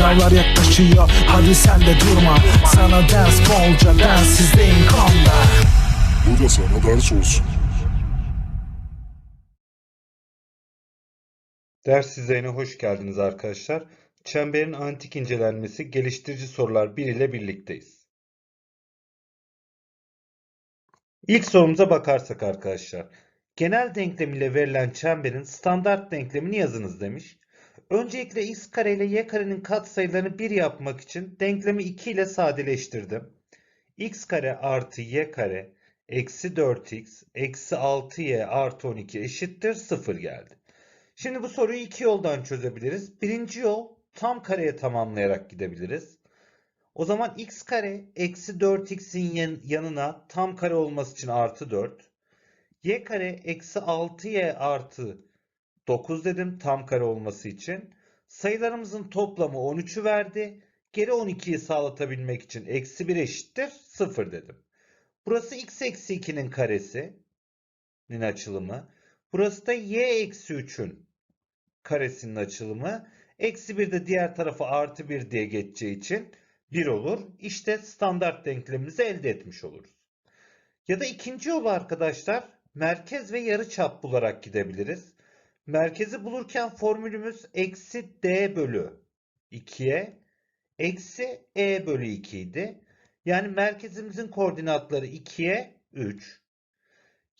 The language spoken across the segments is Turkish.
Sınavlar yaklaşıyor hadi sen de durma Sana ders bolca densizliğin konda Bu da sana ders olsun. Ders düzeyine hoş geldiniz arkadaşlar. Çemberin antik incelenmesi geliştirici sorular 1 ile birlikteyiz. İlk sorumuza bakarsak arkadaşlar. Genel denklem ile verilen çemberin standart denklemini yazınız demiş. Öncelikle x kare ile y karenin katsayılarını 1 yapmak için denklemi 2 ile sadeleştirdim. x kare artı y kare eksi 4x eksi 6y artı 12 eşittir 0 geldi. Şimdi bu soruyu iki yoldan çözebiliriz. Birinci yol tam kareye tamamlayarak gidebiliriz. O zaman x kare eksi 4x'in yan- yanına tam kare olması için artı 4. y kare eksi 6y artı 9 dedim tam kare olması için. Sayılarımızın toplamı 13'ü verdi. Geri 12'yi sağlatabilmek için eksi 1 eşittir 0 dedim. Burası x eksi 2'nin karesinin açılımı. Burası da y eksi 3'ün karesinin açılımı. Eksi 1 de diğer tarafa artı 1 diye geçeceği için 1 olur. İşte standart denklemimizi elde etmiş oluruz. Ya da ikinci yol arkadaşlar merkez ve yarıçap bularak gidebiliriz. Merkezi bulurken formülümüz eksi d bölü 2'ye eksi e bölü 2 idi. Yani merkezimizin koordinatları 2'ye 3.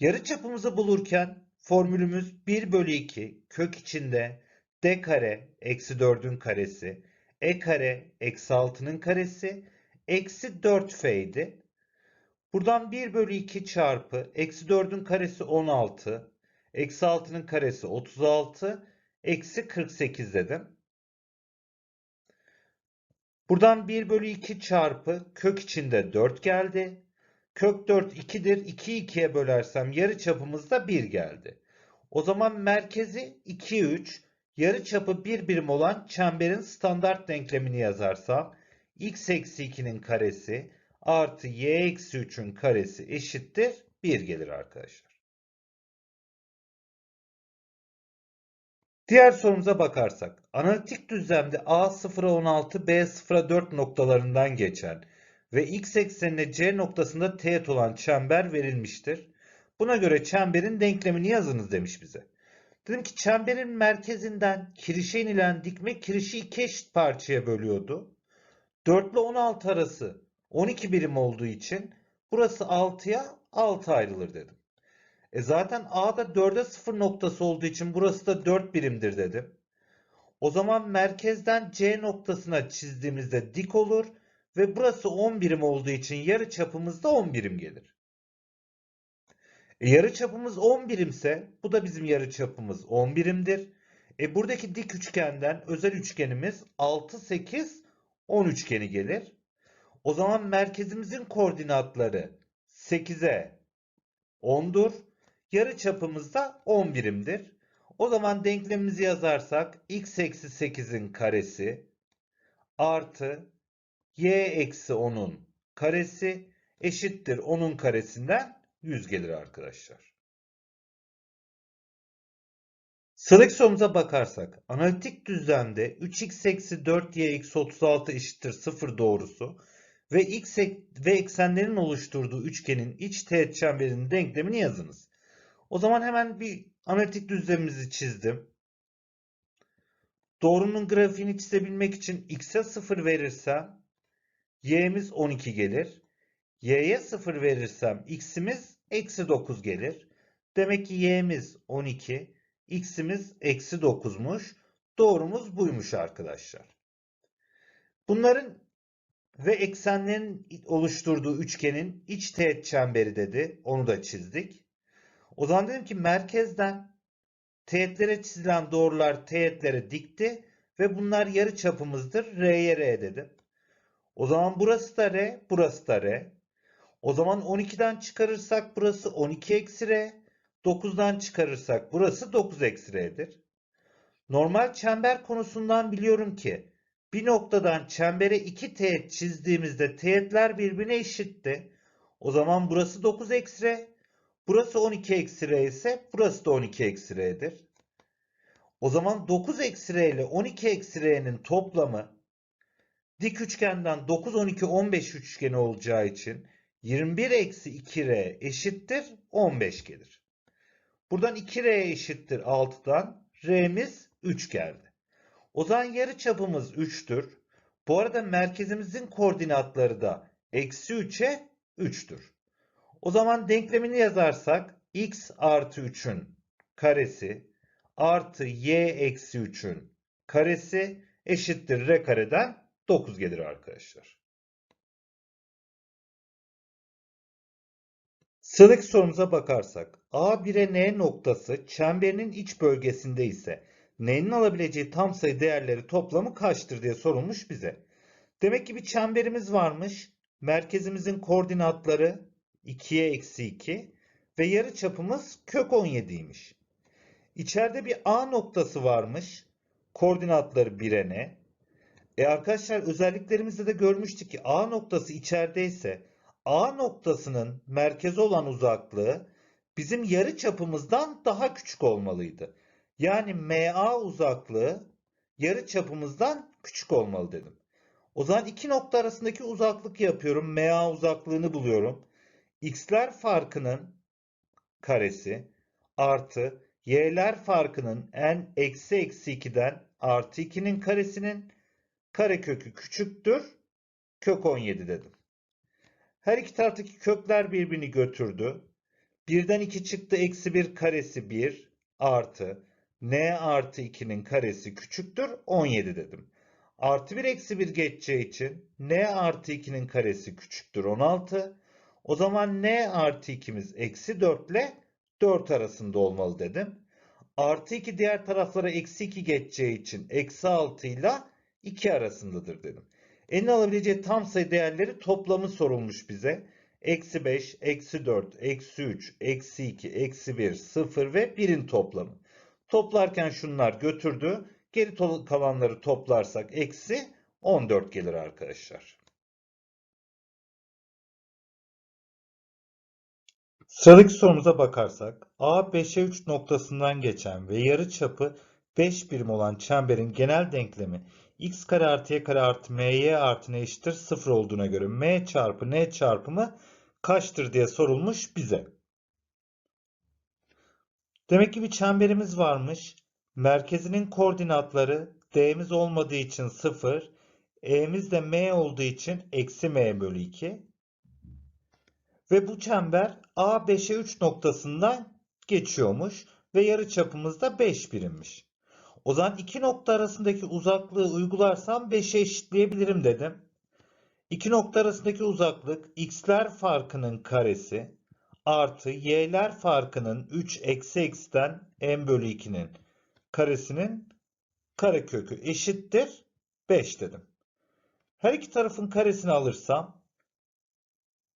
Yarıçapımızı bulurken formülümüz 1 bölü 2 kök içinde d kare eksi 4'ün karesi e kare eksi 6'nın karesi eksi 4f idi. Buradan 1 bölü 2 çarpı eksi 4'ün karesi 16 eksi 6'nın karesi 36 eksi 48 dedim. Buradan 1 bölü 2 çarpı kök içinde 4 geldi. Kök 4 2'dir. 2'yi 2'ye bölersem yarıçapımız da 1 geldi. O zaman merkezi 2, 3, yarıçapı 1 birim olan çemberin standart denklemini yazarsam x eksi 2'nin karesi artı y eksi 3'ün karesi eşittir 1 gelir arkadaşlar. Diğer sorumuza bakarsak, analitik düzlemde A 0'a 16, B 0'a 4 noktalarından geçen ve x eksenine C noktasında teğet olan çember verilmiştir. Buna göre çemberin denklemini yazınız demiş bize. Dedim ki çemberin merkezinden kirişe inilen dikme kirişi iki eşit parçaya bölüyordu. 4 ile 16 arası 12 birim olduğu için burası 6'ya 6 ayrılır dedim. E zaten A'da 4'e 0 noktası olduğu için burası da 4 birimdir dedim. O zaman merkezden C noktasına çizdiğimizde dik olur ve burası 10 birim olduğu için yarı çapımız da 10 birim gelir. E yarı çapımız 10 birimse bu da bizim yarı çapımız 10 birimdir. E buradaki dik üçgenden özel üçgenimiz 6, 8, 10 üçgeni gelir. O zaman merkezimizin koordinatları 8'e 10'dur. Yarı çapımız da 10 birimdir. O zaman denklemimizi yazarsak x eksi 8'in karesi artı y eksi 10'un karesi eşittir 10'un karesinden 100 gelir arkadaşlar. Sıradaki sorumuza bakarsak analitik düzlemde 3x eksi 4y eksi 36 eşittir 0 doğrusu ve x ve eksenlerin oluşturduğu üçgenin iç teğet çemberinin denklemini yazınız. O zaman hemen bir analitik düzlemimizi çizdim. Doğrunun grafiğini çizebilmek için x'e 0 verirsem y'miz 12 gelir. y'ye 0 verirsem x'imiz eksi 9 gelir. Demek ki y'miz 12, x'imiz eksi 9'muş. Doğrumuz buymuş arkadaşlar. Bunların ve eksenlerin oluşturduğu üçgenin iç teğet çemberi dedi. Onu da çizdik. O zaman dedim ki merkezden teğetlere çizilen doğrular teğetlere dikti ve bunlar yarı çapımızdır. R'ye R dedim. O zaman burası da R, burası da R. O zaman 12'den çıkarırsak burası 12 eksi R. 9'dan çıkarırsak burası 9 eksi R'dir. Normal çember konusundan biliyorum ki bir noktadan çembere iki teğet çizdiğimizde teğetler birbirine eşitti. O zaman burası 9 eksi R, burası 12 eksi R ise burası da 12 eksi R'dir. O zaman 9 eksi R ile 12 eksi R'nin toplamı Dik üçgenden 9, 12, 15 üçgeni olacağı için 21 eksi 2R eşittir 15 gelir. Buradan 2R eşittir 6'dan R'miz 3 geldi. O zaman yarı çapımız 3'tür. Bu arada merkezimizin koordinatları da eksi 3'e 3'tür. O zaman denklemini yazarsak x artı 3'ün karesi artı y eksi 3'ün karesi eşittir r kareden 9 gelir arkadaşlar. Sıradaki sorumuza bakarsak A1'e N noktası çemberinin iç bölgesinde ise N'nin alabileceği tam sayı değerleri toplamı kaçtır diye sorulmuş bize. Demek ki bir çemberimiz varmış. Merkezimizin koordinatları 2'ye eksi 2 ve yarı çapımız kök 17'ymiş. İçeride bir A noktası varmış. Koordinatları 1'e N. E arkadaşlar özelliklerimizde de görmüştük ki A noktası içerideyse A noktasının merkezi olan uzaklığı bizim yarı çapımızdan daha küçük olmalıydı. Yani MA uzaklığı yarı çapımızdan küçük olmalı dedim. O zaman iki nokta arasındaki uzaklık yapıyorum. MA uzaklığını buluyorum. X'ler farkının karesi artı y'ler farkının n eksi eksi 2'den artı 2'nin karesinin karekökü küçüktür. Kök 17 dedim. Her iki taraftaki kökler birbirini götürdü. Birden 2 çıktı. Eksi 1 karesi 1 artı n artı 2'nin karesi küçüktür. 17 dedim. Artı 1 eksi 1 geçeceği için n artı 2'nin karesi küçüktür. 16. O zaman n artı 2'miz eksi 4 ile 4 arasında olmalı dedim. Artı 2 diğer taraflara eksi 2 geçeceği için eksi 6 ile 2 arasındadır dedim. N'in alabileceği tam sayı değerleri toplamı sorulmuş bize. Eksi 5, eksi 4, eksi 3, eksi 2, eksi 1, 0 ve 1'in toplamı. Toplarken şunlar götürdü. Geri kalanları toplarsak eksi 14 gelir arkadaşlar. Sıradaki sorumuza bakarsak A 5'e 3 noktasından geçen ve yarıçapı 5 birim olan çemberin genel denklemi x kare artı y kare artı my artı n eşittir 0 olduğuna göre m çarpı n çarpımı kaçtır diye sorulmuş bize. Demek ki bir çemberimiz varmış. Merkezinin koordinatları d'miz olmadığı için 0, e'miz de m olduğu için eksi m bölü 2. Ve bu çember A 5'e 3 noktasından geçiyormuş ve yarıçapımız da 5 birimmiş. O zaman iki nokta arasındaki uzaklığı uygularsam 5'e eşitleyebilirim dedim. İki nokta arasındaki uzaklık x'ler farkının karesi artı y'ler farkının 3 eksi x'ten n bölü 2'nin karesinin karekökü eşittir 5 dedim. Her iki tarafın karesini alırsam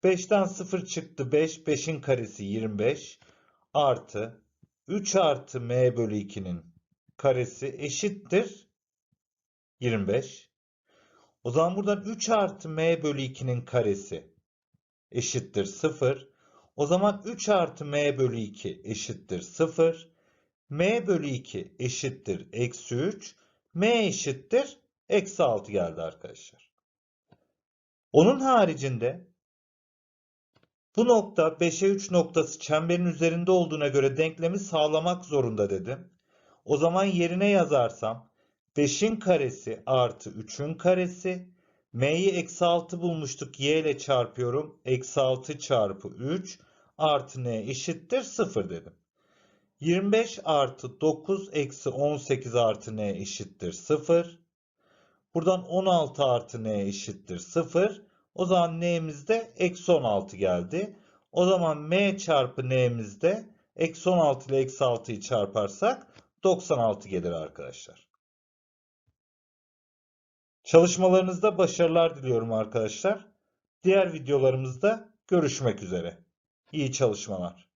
5'ten 0 çıktı 5. 5'in karesi 25 artı 3 artı m bölü 2'nin karesi eşittir 25. O zaman buradan 3 artı m bölü 2'nin karesi eşittir 0. O zaman 3 artı m bölü 2 eşittir 0. m bölü 2 eşittir eksi 3. m eşittir eksi 6 geldi arkadaşlar. Onun haricinde bu nokta 5'e 3 noktası çemberin üzerinde olduğuna göre denklemi sağlamak zorunda dedim. O zaman yerine yazarsam 5'in karesi artı 3'ün karesi. M'yi eksi 6 bulmuştuk. Y ile çarpıyorum. Eksi 6 çarpı 3 artı n eşittir 0 dedim. 25 artı 9 eksi 18 artı n eşittir 0. Buradan 16 artı n eşittir 0. O zaman n'miz de eksi 16 geldi. O zaman m çarpı n'miz de eksi 16 ile eksi 6'yı çarparsak 96 gelir arkadaşlar. Çalışmalarınızda başarılar diliyorum arkadaşlar. Diğer videolarımızda görüşmek üzere. İyi çalışmalar.